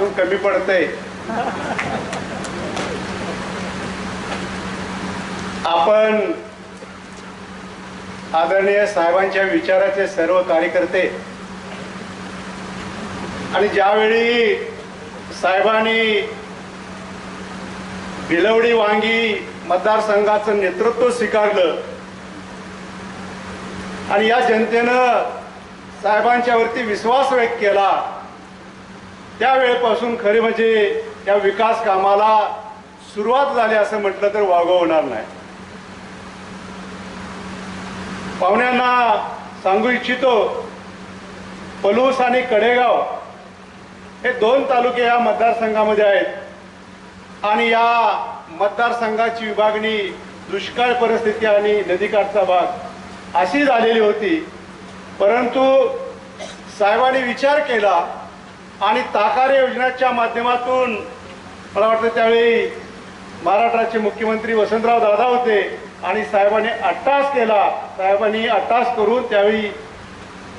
अजून कमी पडतंय. आपण आदरणीय साहेबांच्या विचाराचे सर्व कार्यकर्ते आणि ज्यावेळी साहेबांनी भिलवडी वांगी मतदारसंघाचं नेतृत्व स्वीकारलं आणि या जनतेनं साहेबांच्यावरती विश्वास व्यक्त केला त्यावेळेपासून खरे म्हणजे या विकास कामाला सुरुवात झाली असं म्हटलं तर वागव होणार नाही. पाहुण्यांना सांगू इच्छितो पलूस आणि कडेगाव हे दोन तालुके या मतदारसंघामध्ये आहेत आणि या मतदारसंघाची विभागणी दुष्काळ परिस्थिती आणि नदीकाठचा भाग अशी झालेली होती. परंतु साहेबांनी विचार केला आणि ताकारे योजनेच्या माध्यमातून मला वाटतं त्यावेळी महाराष्ट्राचे मुख्यमंत्री वसंतराव दादा होते आणि साहेबांनी अट्टास केला. साहेबांनी अट्टास करून त्यावेळी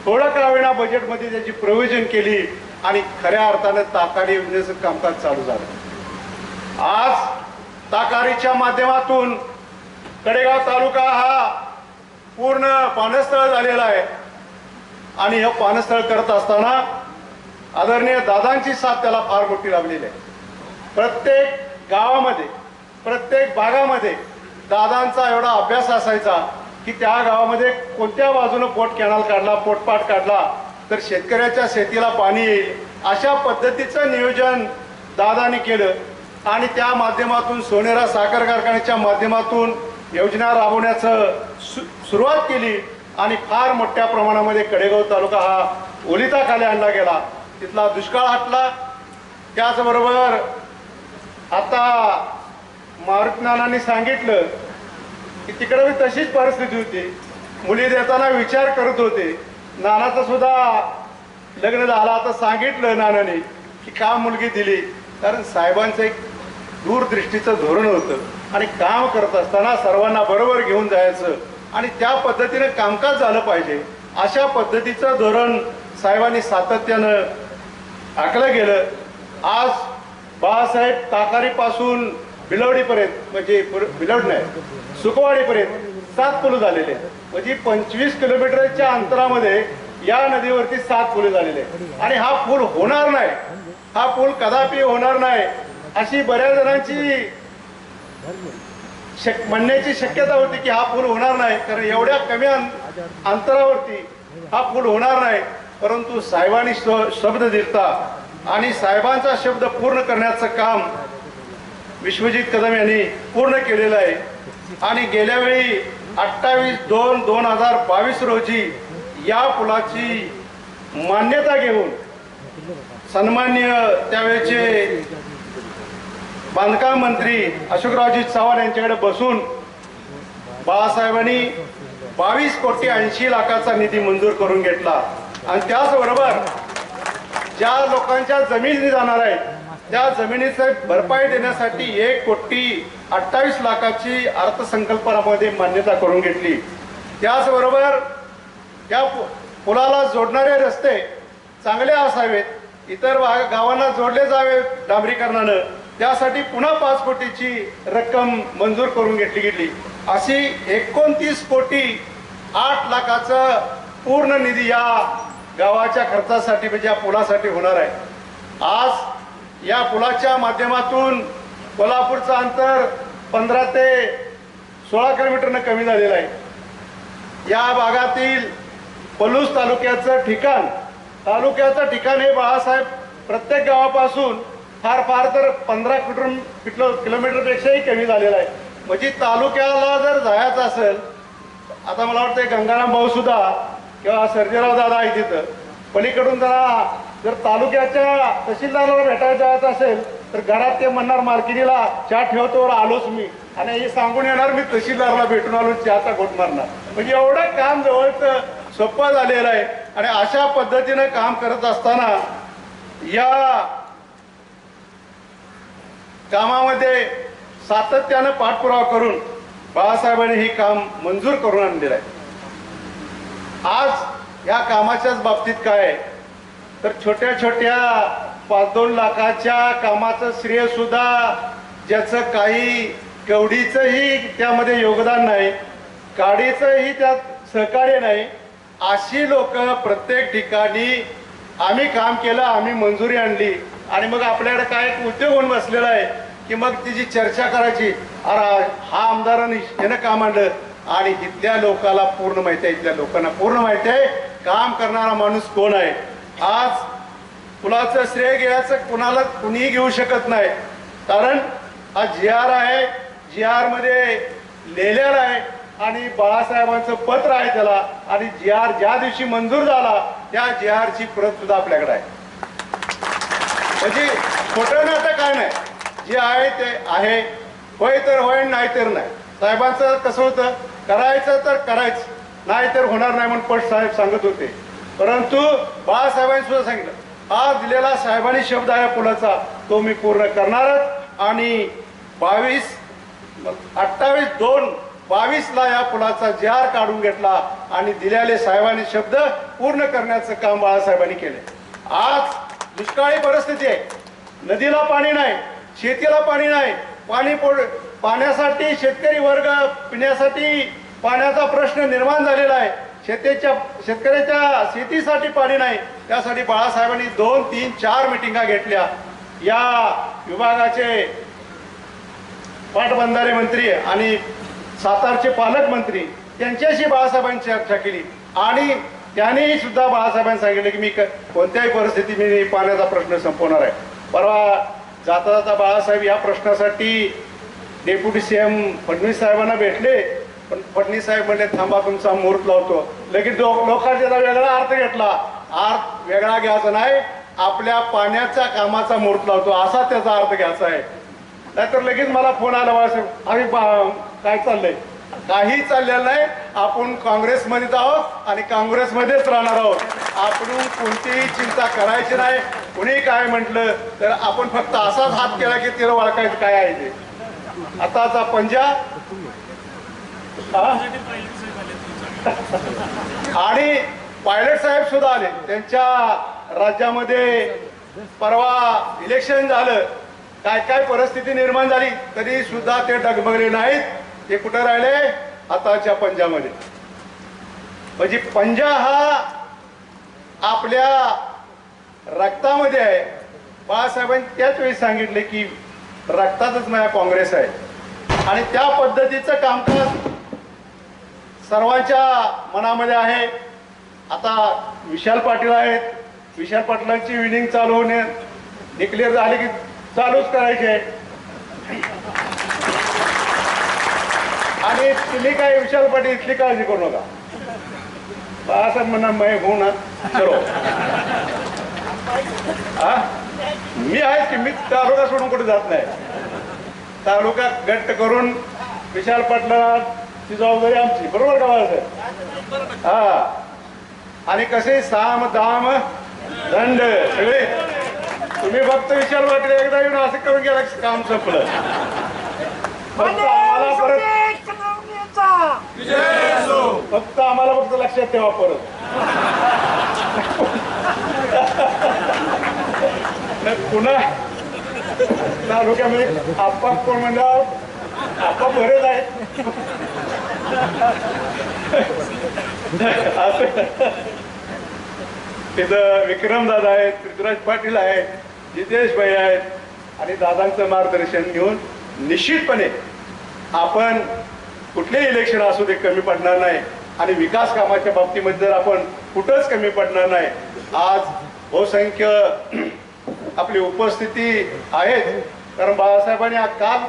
थोडं का बजेटमध्ये त्याची प्रयोजन केली आणि खऱ्या अर्थानं ताकारी योजनेचं कामकाज चालू झालं. आज ताकारीच्या माध्यमातून कडेगाव तालुका हा पूर्ण पानस्थळ झालेला आहे. आणि हे पानस्थळ करत असताना आदरणीय दादांची साथ त्याला फार मोठी लाभलेली आहे. प्रत्येक गावामध्ये प्रत्येक भागामध्ये दादांचा एवढा अभ्यास असायचा की त्या गावामध्ये कोणत्या बाजूनं पोट कॅनल काढला पोटपाट काढला तर शेतकऱ्याच्या शेतीला पाणी येईल अशा पद्धतीचं नियोजन दादानी केलं. आणि त्या माध्यमातून सोनेरा साखर कारखान्याच्या माध्यमातून योजना राबवण्याचं सु सुरुवात केली. आणि फार मोठ्या प्रमाणामध्ये कडेगाव तालुका हा ओलिताखाली आणला गेला. तिथला दुष्काळ हटला. त्याचबरोबर आता मारुतनानांनी सांगितलं की तिकडे बी तशीच परिस्थिती होती. मुली देताना विचार करत होते. नानाचं सुद्धा लग्न झालं. आता सांगितलं नानाने की का मुलगी दिली? कारण साहेबांचं एक दूरदृष्टीचं धोरण होतं. आणि काम करत असताना सर्वांना बरोबर घेऊन जायचं. आणि त्या पद्धतीनं कामकाज झालं पाहिजे. अशा पद्धतीचं धोरण साहेबांनी सातत्यानं आखलं गेलं आज बाळासाहेब ताकारीपासून बिलवडीपर्यंत म्हणजे पुर- बिलवड नाही सुकवाडीपर्यंत सात पुलं झालेले आहेत. म्हणजे पंचवीस किलोमीटरच्या अंतरामध्ये या नदीवरती सात पुले झालेले आहेत. आणि हा पूल होणार नाही हा पूल कदापि होणार नाही अशी बऱ्याच जणांची शक म्हणण्याची शक्यता होती की हा पूल होणार नाही कारण एवढ्या कमी अंतरावरती हा पूल होणार नाही परंतु साहेबांनी श- शब्द दिलता आणि साहेबांचा शब्द पूर्ण करण्याचं काम विश्वजित कदम यांनी पूर्ण केलेलं आहे. आणि गेल्या वेळी अठ्ठावीस दोन दोन हजार बावीस रोजी या पुलाची मान्यता घेऊन सन्मान्य त्यावेळेचे बांधकाम मंत्री अशोकरावजी चव्हाण यांच्याकडे बसून बाळासाहेबांनी बावीस कोटी ऐंशी लाखाचा निधी मंजूर करून घेतला. आणि त्याचबरोबर ज्या लोकांच्या जमिनी जाणार आहेत त्या जमिनीचे भरपाई देण्यासाठी एक कोटी अठ्ठावीस लाखाची अर्थसंकल्पनामध्ये मान्यता करून घेतली. त्याचबरोबर या पुलाला जोडणारे रस्ते चांगले असावेत इतर वा- गावांना जोडले जावे डांबरीकरणानं त्यासाठी पुन्हा पाच कोटीची रक्कम मंजूर करून घेतली गेली. अशी एकोणतीस कोटी आठ लाखाचं पूर्ण निधी या गावाच्या खर्चासाठी म्हणजे या पुलासाठी होणार आहे. आज या पुलाच्या माध्यमातून कोल्हापूरचं अंतर पंधरा ते सोळा किलोमीटरनं कमी झालेलं आहे. या भागातील पलूस तालुक्याचं ठिकाण तालुक्याचं ठिकाण हे बाळासाहेब प्रत्येक गावापासून फार फार तर पंधरा किलोमीटर किलो किलोमीटरपेक्षाही कमी झालेलं आहे. म्हणजे तालुक्याला जर जायचं असेल आता मला वाटतं गंगाराम भाऊ सुद्धा किंवा सर्जेराव दादा आहे तिथं. पलीकडून जरा जर तालुक्याच्या तहसीलदाराला भेटायला जायचं असेल तर घरात ते म्हणणार मालकिनीला चहा ठेवतो आलोच मी. आणि हे सांगून येणार मी तहसीलदाराला भेटून आलो चहाचा घोट मारणार. म्हणजे एवढं काम जवळचं सोपं झालेलं आहे. आणि अशा पद्धतीनं काम करत असताना या कामामध्ये सातत्यानं पाठपुरावा करून बाळासाहेबांनी हे काम मंजूर करून आणलेलं आहे. आज या कामाच्याच बाबतीत काय तर छोट्या छोट्या पाच दोन लाखाच्या कामाचं श्रेय सुद्धा ज्याचं काही कवडीचंही त्यामध्ये योगदान नाही काडीचंही त्यात सहकार्य नाही अशी लोक प्रत्येक ठिकाणी आम्ही काम केलं आम्ही मंजुरी आणली आणि मग आपल्याकडे काय एक उद्योग होऊन बसलेला आहे की मग तिची चर्चा करायची अरे हा आमदाराने यानं काम आणलं आणि इथल्या लोकाला पूर्ण माहिती आहे इथल्या लोकांना पूर्ण माहिती आहे काम करणारा माणूस कोण आहे? आज कुणाचं श्रेय घ्यायचं कुणाला कुणीही घेऊ शकत नाही. कारण हा जी आर आहे जी आरमध्ये आहे आणि बाळासाहेबांचं पत्र आहे त्याला आणि जी आर ज्या दिवशी मंजूर झाला त्या जी आरची प्रत सुद्धा आपल्याकडे आहे. म्हणजे खोटं आता काय नाही. जे आहे ते आहे होय तर होय नाही तर नाही. साहेबांचं कसं होतं? करायचं तर करायचं. नाही तर होणार नाही म्हणून पट साहेब सांगत होते. परंतु बाळासाहेबांनी सुद्धा सांगितलं हा दिलेला साहेबांनी शब्द आहे पुलाचा तो मी पूर्ण करणारच. आणि बावीस अठ्ठावीस दोन बावीसला या पुलाचा जार काढून घेतला आणि दिलेले साहेबांनी शब्द पूर्ण करण्याचं काम बाळासाहेबांनी केले. आज दुष्काळी परिस्थिती आहे. नदीला पाणी नाही शेतीला पाणी नाही पाणी पोड पाण्यासाठी शेतकरी वर्ग पिण्यासाठी पाण्याचा प्रश्न निर्माण झालेला आहे. शेतीच्या शेतकऱ्याच्या शेतीसाठी पाणी नाही. त्यासाठी बाळासाहेबांनी दोन तीन चार मिटिंगा घेतल्या. या विभागाचे पाटबंधारे मंत्री आणि सातारचे पालकमंत्री त्यांच्याशी बाळासाहेबांनी चर्चा केली. आणि त्यांनी सुद्धा बाळासाहेबांनी सांगितलं की मी कोणत्याही परिस्थितीत मी पाण्याचा प्रश्न संपवणार आहे. परवा जाता जाता बाळासाहेब या प्रश्नासाठी डेप्युटी सी एम फडणवीस साहेबांना भेटले पण फडणवीस साहेब म्हणले थांबा तुमचा मुहूर्त लावतो. लगेच लोकांचा वेगळा अर्थ घेतला. अर्थ वेगळा घ्यायचा नाही आपल्या पाण्याच्या कामाचा मुहूर्त लावतो. असा त्याचा अर्थ घ्यायचा आहे. नाहीतर लगेच मला फोन आला बाळासाहेब आम्ही बा- काय चाललंय? काही चाललेलं नाही. आपण काँग्रेसमध्येच आहोत आणि काँग्रेसमध्येच राहणार आहोत. आपण कोणतीही चिंता करायची नाही. कुणी काय म्हटलं तर आपण फक्त असाच हात केला की तिला ओळखायचं काय आहे ते. आताचा पंजा. आणि पायलट साहेब सुद्धा आले. त्यांच्या राज्यामध्ये परवा इलेक्शन झालं. काय काय परिस्थिती निर्माण झाली तरी सुद्धा ते डगमगले नाहीत. ते कुठं राहिले? आताच्या पंजामध्ये. म्हणजे पंजा हा आपल्या रक्तामध्ये आहे. बाळासाहेबांनी त्याच वेळी सांगितले की रक्तातच माझ्या काँग्रेस आहे. आणि त्या पद्धतीचं कामकाज सर्वांच्या मनामध्ये आहे. आता विशाल पाटील आहेत. विशाल पाटलांची विनिंग चालू होणे डिक्लेअर झाली की चालूच करायचे. आणि तुम्ही काय विशाल पाटील इथली काळजी करू नका. असं म्हणा मय हूं ना चलो. हा? मी आहे की मी तालुका सोडून कुठे जात नाही. तालुका गट्ट करून विशाल पाटलाची जबाबदारी आमची. बरोबर का बाळासाहेब? हा. आणि कसे साम दाम दंड सगळे. तुम्ही फक्त विशाल पाटील एकदा येऊन असं करून गेला काम संपलं. फक्त आम्हाला परत फक्त आम्हाला फक्त लक्षात ठेवा परत. पुन्हा. तालुक्यामध्ये म्हणजे आप्पा कोण म्हणलं? आप्पा बरेच आहेत. असं. तिथं विक्रम दादा आहेत पृथ्वीराज पाटील आहेत जितेश भाई आहेत. आणि दादांचं मार्गदर्शन घेऊन निश्चितपणे आपण कुठलेही इलेक्शन असू दे कमी पडणार नाही. आणि विकास कामाच्या बाबतीमध्ये जर आपण कुठंच कमी पडणार नाही. आज बहुसंख्य आपली उपस्थिती आहेत. कारण बाळासाहेबांनी काल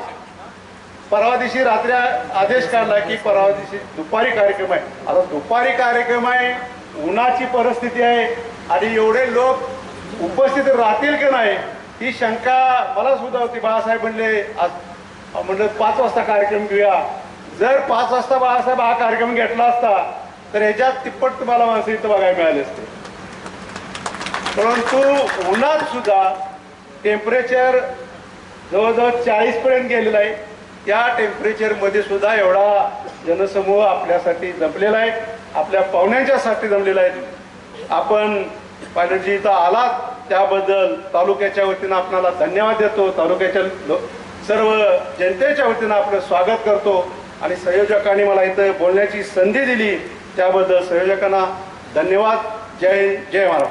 परवा दिवशी रात्री आदेश काढला की परवा दिवशी दुपारी कार्यक्रम आहे. आता दुपारी कार्यक्रम आहे उन्हाची परिस्थिती आहे आणि एवढे लोक उपस्थित राहतील की नाही ही शंका मला सुद्धा होती. बाळासाहेब म्हणले आज म्हणलं पाच वाजता कार्यक्रम घेऊया. जर पाच वाजता बाळासाहेब हा कार्यक्रम घेतला असता तर ह्याच्यात तिप्पट तुम्हाला माणसं इथं बघायला मिळाले असते. परंतु उन्हात सुद्धा टेम्परेचर जवळजवळ चाळीस पर्यंत गेलेलं आहे. त्या टेम्परेचरमध्ये सुद्धा एवढा जनसमूह आपल्यासाठी जमलेला आहे. आपल्या पाहुण्यांच्यासाठी जमलेला आहे. आपण पायलटजी इथं आलात. त्याबद्दल तालुक्याच्या वतीनं आपणाला धन्यवाद देतो. तालुक्याच्या सर्व जनतेच्या वतीनं आपलं स्वागत करतो. आणि संयोजकांनी मला इथं बोलण्याची संधी दिली. त्याबद्दल संयोजकांना धन्यवाद. जय हिंद. जय महाराष्ट्र.